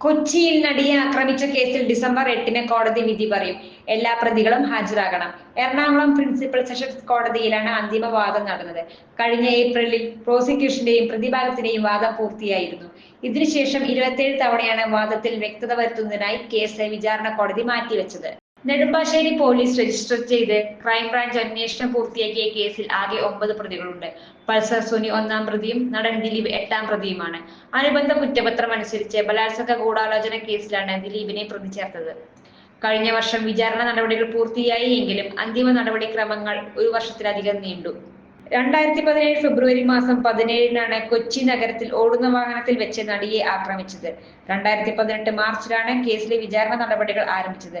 കൊച്ചിയിൽ നടിയെ ആക്രമിച്ച കേസിൽ ഡിസംബർ എട്ടിന് കോടതി വിധി പറയും. എല്ലാ പ്രതികളും ഹാജരാകണം. എറണാകുളം പ്രിൻസിപ്പൽ സെഷൻസ് കോടതിയിലാണ് അന്തിമ വാദം നടന്നത്. കഴിഞ്ഞ ഏപ്രിലിൽ പ്രോസിക്യൂഷന്റെയും പ്രതിഭാഗത്തിന്റെയും വാദം പൂർത്തിയായിരുന്നു. ഇതിനുശേഷം ഇരുപത്തിയേഴ് തവണയാണ് വാദത്തിൽ വ്യക്തത വരുത്തുന്നതിനായി കേസ് വിചാരണ കോടതി മാറ്റിവെച്ചത്. നെടുമ്പാശ്ശേരി പോലീസ് രജിസ്റ്റർ ചെയ്ത് ക്രൈംബ്രാഞ്ച് അന്വേഷണം പൂർത്തിയാക്കിയ കേസിൽ ആകെ ഒമ്പത് പ്രതികളുണ്ട്. പൾസർ സുനി ഒന്നാം പ്രതിയും നടൻ ദിലീപ് എട്ടാം പ്രതിയുമാണ്. അനുബന്ധ കുറ്റപത്രം അനുസരിച്ച് ബലാത്സംഗ ഗൂഢാലോചന കേസിലാണ് ദിലീപിനെ പ്രതി ചേർത്തത്. കഴിഞ്ഞ വർഷം വിചാരണ നടപടികൾ പൂർത്തിയായി എങ്കിലും അന്തിമ നടപടിക്രമങ്ങൾ ഒരു വർഷത്തിലധികം നീണ്ടു. രണ്ടായിരത്തി പതിനേഴ് ഫെബ്രുവരി മാസം പതിനേഴിനാണ് കൊച്ചി നഗരത്തിൽ ഓടുന്ന വാഹനത്തിൽ വെച്ച് നടിയെ ആക്രമിച്ചത്. രണ്ടായിരത്തി പതിനെട്ട് മാർച്ചിലാണ് കേസിലെ വിചാരണ നടപടികൾ ആരംഭിച്ചത്.